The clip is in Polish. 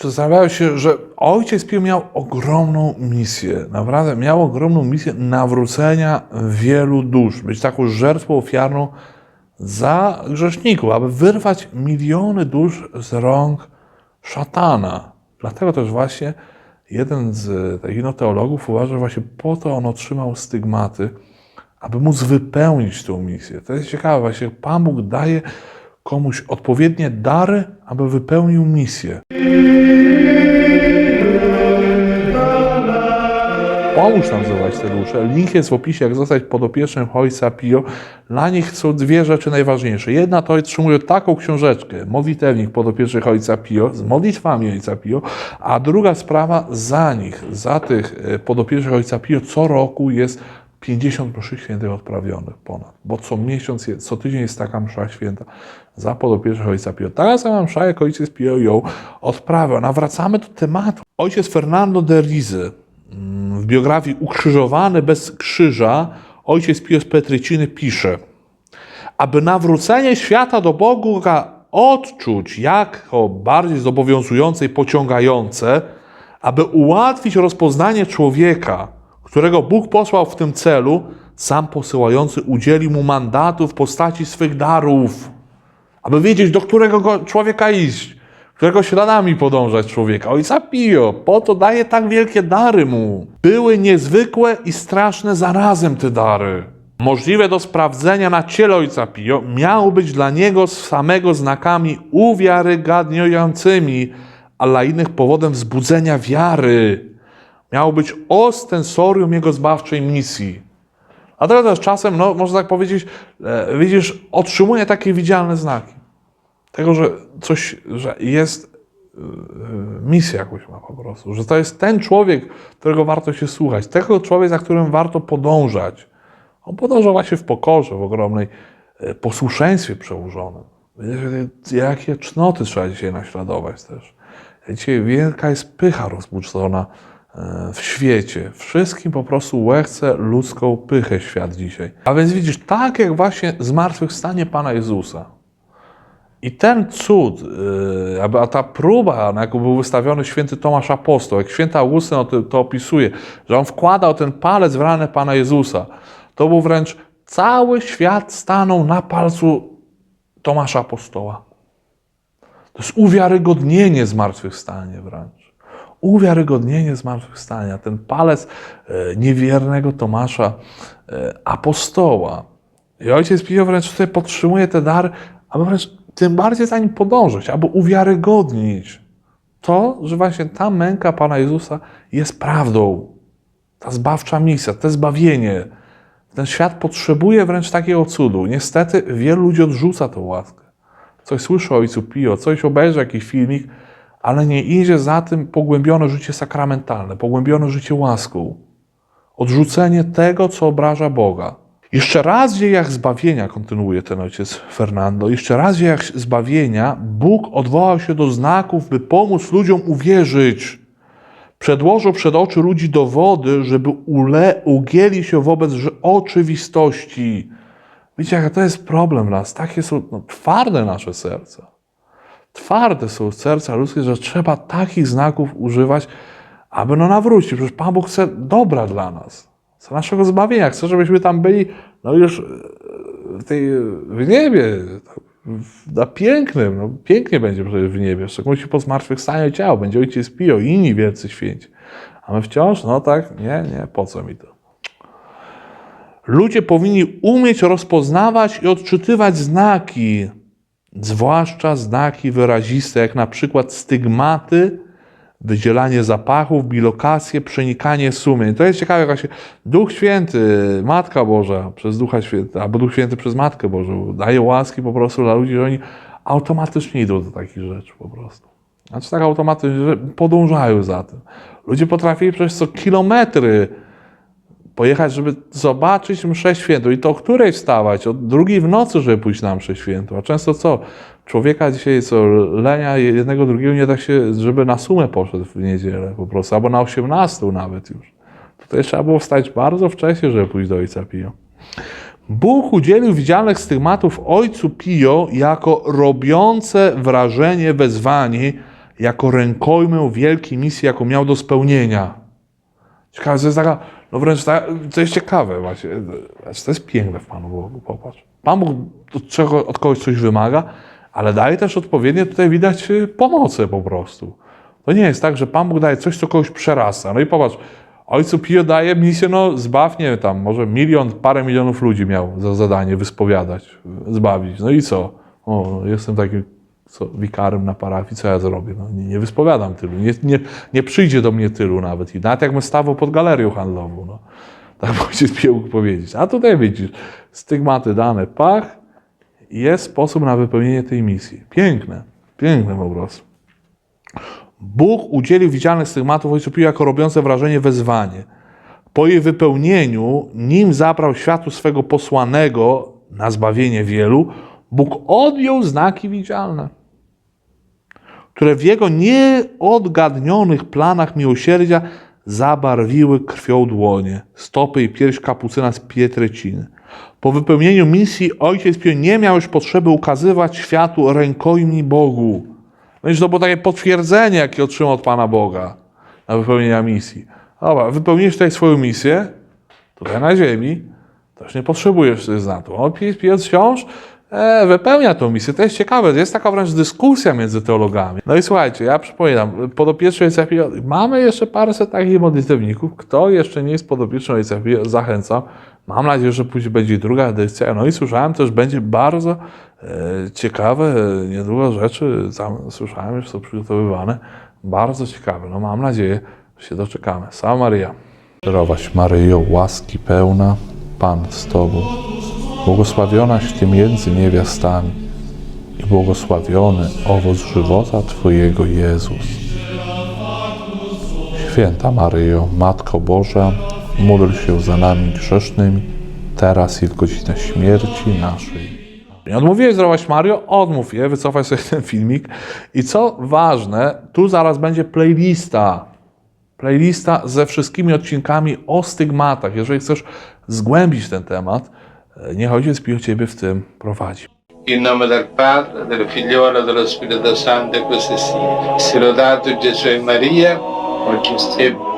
Zastanawiałem się, że ojciec Pio miał ogromną misję. Naprawdę miał ogromną misję nawrócenia wielu dusz. Być taką żertwą ofiarną za grzeszników, aby wyrwać miliony dusz z rąk szatana. Dlatego też właśnie jeden z takich no, teologów uważa, że właśnie po to on otrzymał stygmaty, aby móc wypełnić tą misję. To jest ciekawe, właśnie Pan Bóg daje komuś odpowiednie dary, aby wypełnił misję. Pomóż nam zdobywać te dusze. Link jest w opisie, jak zostać podopiecznym Ojca Pio. Dla nich są dwie rzeczy najważniejsze. Jedna to otrzymują taką książeczkę, modlitewnik podopiecznych Ojca Pio, z modlitwami Ojca Pio, a druga sprawa za nich, za tych e, podopiecznych Ojca Pio, co roku jest 50 mszy świętych odprawionych ponad, bo co miesiąc, co tydzień jest taka msza święta za podopiecznych Ojca Pio. Taka sama msza, jak Ojciec Pio ją odprawiał. Nawracamy do tematu. Ojciec Fernando de Rizy mm, w biografii Ukrzyżowany bez krzyża ojciec Pio z Petryciny pisze aby nawrócenie świata do Boga odczuć jako bardziej zobowiązujące i pociągające, aby ułatwić rozpoznanie człowieka, którego Bóg posłał w tym celu, sam posyłający udzieli mu mandatu w postaci swych darów, aby wiedzieć, do którego go człowieka iść, którego śladami podążać człowieka. Ojca Pio, po to daje tak wielkie dary mu. Były niezwykłe i straszne zarazem te dary. Możliwe do sprawdzenia na ciele Ojca Pio, miały być dla niego samego znakami uwiarygadniającymi, a dla innych powodem wzbudzenia wiary. Miało być ostensorium jego zbawczej misji. Dlatego też czasem, no, można tak powiedzieć, e, widzisz, otrzymuje takie widzialne znaki. Tego, że coś, że jest e, misja jakąś ma po prostu, że to jest ten człowiek, którego warto się słuchać, tego człowiek, za którym warto podążać. On podąża właśnie w pokorze, w ogromnej e, posłuszeństwie przełożonym. Jakie cznoty trzeba dzisiaj naśladować też. Dzisiaj wielka jest pycha rozbudzona e, w świecie. Wszystkim po prostu łechce ludzką pychę świat dzisiaj. A więc widzisz, tak jak właśnie zmartwychwstanie Pana Jezusa, i ten cud, jakby, a ta próba, na jaką był wystawiony święty Tomasz Apostoł, jak święty Augustyn o tym- to opisuje, że on wkładał ten palec w ranę Pana Jezusa, to był wręcz cały świat stanął na palcu Tomasza Apostoła. To jest uwiarygodnienie zmartwychwstania wręcz. Uwiarygodnienie zmartwychwstania. Ten palec e, niewiernego Tomasza e, Apostoła. I ojciec Pio wręcz tutaj podtrzymuje te dary, aby wręcz tym bardziej za nim podążyć, aby uwiarygodnić to, że właśnie ta męka Pana Jezusa jest prawdą. Ta zbawcza misja, to zbawienie. Ten świat potrzebuje wręcz takiego cudu. Niestety wielu ludzi odrzuca tę łaskę. Coś słyszy o Ojcu Pio, coś obejrzy jakiś filmik, ale nie idzie za tym pogłębione życie sakramentalne, pogłębione życie łaską. Odrzucenie tego, co obraża Boga. Jeszcze raz w dziejach zbawienia, kontynuuje ten ojciec Fernando, jeszcze raz w dziejach zbawienia Bóg odwołał się do znaków, by pomóc ludziom uwierzyć. Przedłożył przed oczy ludzi dowody, żeby ule, ugięli się wobec oczywistości. Widzicie, jaka to jest problem nas. Takie są no, twarde nasze serca. Twarde są serca ludzkie, że trzeba takich znaków używać, aby no nawrócić. Przecież Pan Bóg chce dobra dla nas. Chce naszego zbawienia. Chce, żebyśmy tam byli no już e, w, tej, w niebie. w- Na pięknym. No, pięknie będzie przecież w niebie. Szczególnie po zmartwychwstaniu ciała. Będzie Ojciec Pio i inni wielcy święci. A my wciąż, no tak, nie, nie, po co mi to? Ludzie powinni umieć rozpoznawać i odczytywać znaki, zwłaszcza znaki wyraziste, jak na przykład stygmaty, wydzielanie zapachów, bilokacje, przenikanie sumień. To jest ciekawe, właśnie Duch Święty, Matka Boża przez Ducha Świętego, albo Duch Święty przez Matkę Bożą daje łaski po prostu dla ludzi, że oni automatycznie idą do takich rzeczy po prostu. Znaczy tak automatycznie, podążają za tym. Ludzie potrafili przez co kilometry pojechać, żeby zobaczyć mszę świętą. I to o której wstawać? O drugiej w nocy, żeby pójść na mszę świętą. A często co? Człowieka dzisiaj co lenia jednego, drugiego nie da się, żeby na sumę poszedł w niedzielę po prostu, albo na 18 nawet już. Tutaj trzeba było wstać bardzo wcześnie, żeby pójść do Ojca Pio. Bóg udzielił widzialnych stygmatów Ojcu Pio jako robiące wrażenie wezwanie jako rękojmę wielkiej misji, jaką miał do spełnienia. Ciekawe, to jest taka, no wręcz ta, to jest ciekawe właśnie, to jest piękne w Panu Bogu, popatrz. Pan Bóg od, czego, od kogoś coś wymaga, ale daje też odpowiednie, tutaj widać y, pomocy po prostu. To nie jest tak, że Pan Bóg daje coś, co kogoś przerasta. No i popatrz, Ojcu Pio daje misję, no zbaw, nie tam może milion, parę milionów ludzi miał za zadanie wyspowiadać, zbawić. No i co? O, jestem takim co, wikarem na parafii, co ja zrobię? No, nie, nie wyspowiadam tylu, nie, nie, nie przyjdzie do mnie tylu nawet. I nawet jakbym stawał pod galerią handlową, no. Tak ojciec mógł powiedzieć. A tutaj widzisz, stygmaty dane, pach, jest sposób na wypełnienie tej misji. Piękne, piękne po prostu. Bóg udzielił widzialnych stygmatów ojcu Pio jako robiące wrażenie wezwanie. Po jej wypełnieniu, nim zabrał światu swego posłanego na zbawienie wielu, Bóg odjął znaki widzialne, które w jego nieodgadnionych planach miłosierdzia zabarwiły krwią dłonie, stopy i pierś kapucyna z Pietreciny. Po wypełnieniu misji ojciec Pio nie miał już potrzeby ukazywać światu rękojmi Bogu. No i to było takie potwierdzenie, jakie otrzymał od Pana Boga na wypełnienie misji. Dobra, wypełnisz tutaj swoją misję, tutaj na ziemi, już nie potrzebujesz tych znaków. On Piotr Piotr wciąż e, wypełnia tą misję. To jest ciekawe, jest taka wręcz dyskusja między teologami. No i słuchajcie, ja przypominam, podopieczny ojca mamy jeszcze paręset takich modlitewników. Kto jeszcze nie jest podopieczny ojca zachęcam. Mam nadzieję, że później będzie druga edycja. No i słyszałem też, będzie bardzo e, ciekawe, e, niedługo rzeczy, tam słyszałem, że są przygotowywane. Bardzo ciekawe. No mam nadzieję, że się doczekamy. Sama Maria. Zdrowaś Maryjo, łaski pełna, Pan z Tobą, błogosławionaś Ty między niewiastami i błogosławiony owoc żywota Twojego Jezus. Święta Maryjo, Matko Boża, módl się za nami grzesznymi, teraz i w godzinę śmierci naszej. Nie odmówiłeś zdrowaś Mario? Odmów je, wycofaj sobie ten filmik. I co ważne, tu zaraz będzie playlista. Playlista ze wszystkimi odcinkami o stygmatach. Jeżeli chcesz zgłębić ten temat, niech Ojciec Pio Ciebie w tym prowadzi. In nome del Padre, del Figliolo e dello Spirito Santo, lodato Gesù e Maria, oggi e